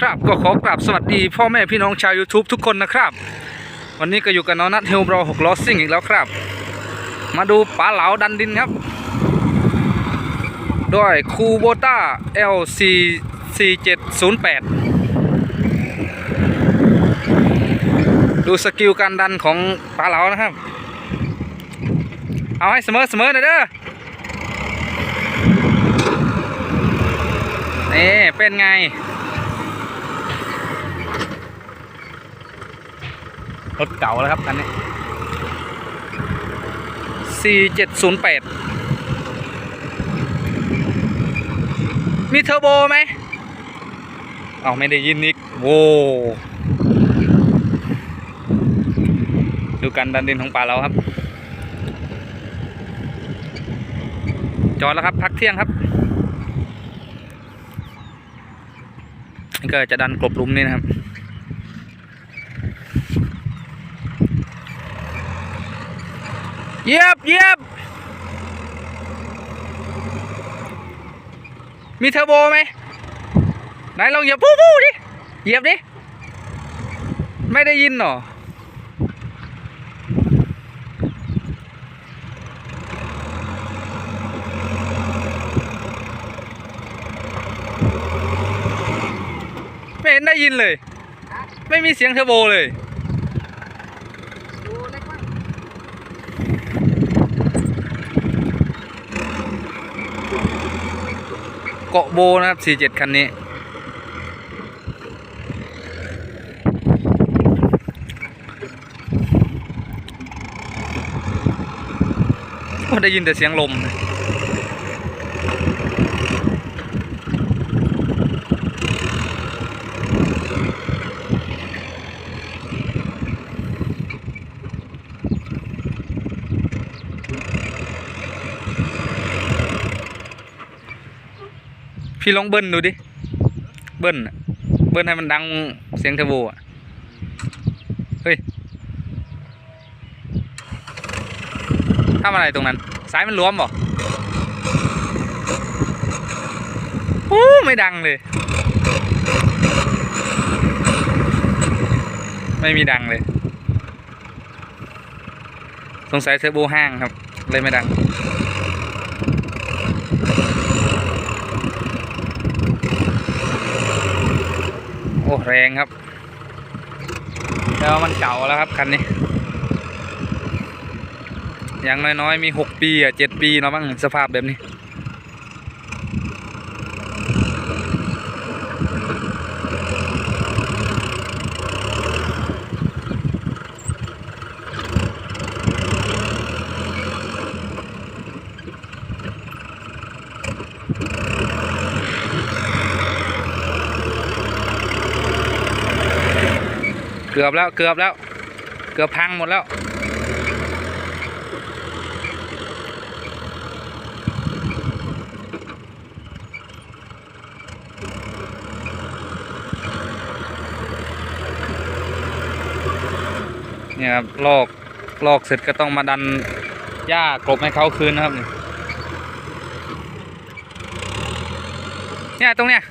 ครับ ก็ขอกราบสวัสดีพ่อแม่พี่น้องชาว YouTube ทุกคนนะครับ วันนี้ก็อยู่กับน้องนัทเฮลบรอหกล้อซิ่งอีกแล้วครับ มาดูปลาเหลาดันดินครับ ด้วยคูโบต้า LC 4708 ดูสกิลการดันของปลาเหลานะครับ เอาให้เสมอเสมอหน่อยเด้อนี่เป็นไง รถเก่าแล้วครับคันนี้ 4708 มีเทอร์โบไหม เอาไม่ได้ยินอีกโว้ดูกันดันดินของป่าเราครับ จอดแล้วครับ พักเที่ยงครับนี่ก็จะดันกลบลุมนี่นะครับ เหยียบเหยียบมีเทอร์โบไหมไหนลองเหยียบปู้ปู้ดิเหยียบดิไม่ได้ยินหรอไม่เห็นได้ยินเลย ไม่มีเสียงเทอร์โบเลย เกาะโบนะครับ 47 คันนี้ก็ได้ยินแต่เสียงลม พี่ลองเบิ้ลดูดิ เบิ้ลน่ะเบิ้ลให้มันดังเสียงเทอร์โบอะ เฮ้ยทำอะไรตรงนั้น สายมันหลวมบ่โอ้ไม่ดังเลย ไม่มีดังเลย สงสัยเทอร์โบห้างครับ เลยไม่ดัง แรงครับ แล้วมันเก่าแล้วครับคันนี้อย่างน้อยๆมีหกปีอะเจ็ดปีเนาะบ้างสภาพแบบนี้ เกือบแล้วเกือบแล้ว เกือบพังหมดแล้วเนี่ยครับลอกลอกเสร็จก็ต้องมาดันหญ้ากลบให้เขาคืนนะครับเนี่ยเนี่ยตรงเนี้ย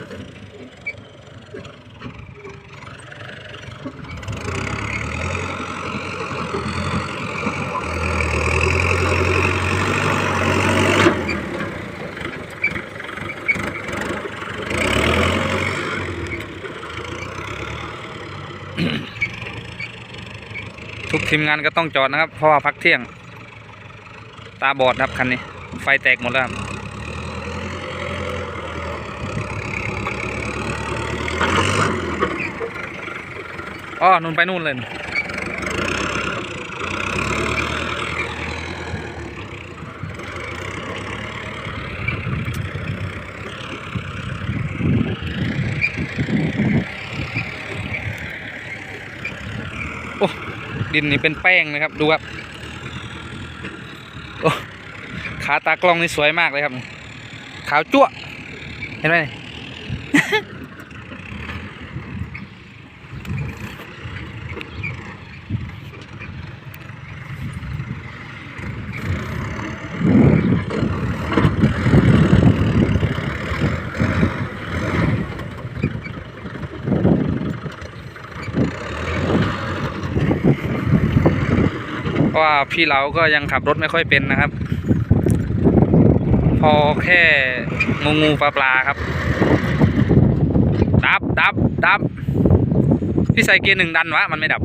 ทีมงานก็ต้องจอดนะครับ เพราะว่าพักเที่ยง ตาบอดครับคันนี้ ไฟแตกหมดแล้วครับอ๋อนุ่นไปนู่นเลย ดินนี่เป็นแป้งนะครับดูครับโอ้ขาตากล้องนี่สวยมากเลยครับ ขาวจั่วเห็นไหม ราะว่าพี่เราก็ยังขับรถไม่ค่อยเป็นนะครับ พอแค่งูงูปลาปลาครับ ดับดับดับ พี่ใส่เกียร์หนึ่งดันวะ มันไม่ดับ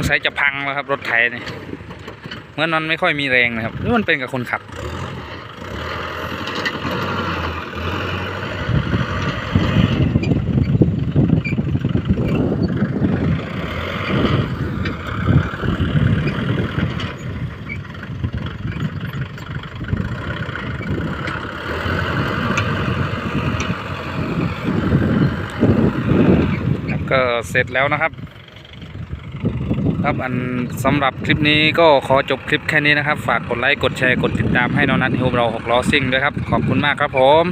งสัยจะพังแล้วครับรถไถนี่ยเมื่อนมันไม่ค่อยมีแรงนะครับหรือมันเป็นกับคนขับ ก็เสร็จแล้วนะครับ ครับอันสำหรับคลิปนี้ก็ขอจบคลิปแค่นี้นะครับ ฝากกดไลค์กดแชร์กดติดตามให้น้องนัทฮิวเราหกล้อซิ่งด้วยครับ ขอบคุณมากครับผม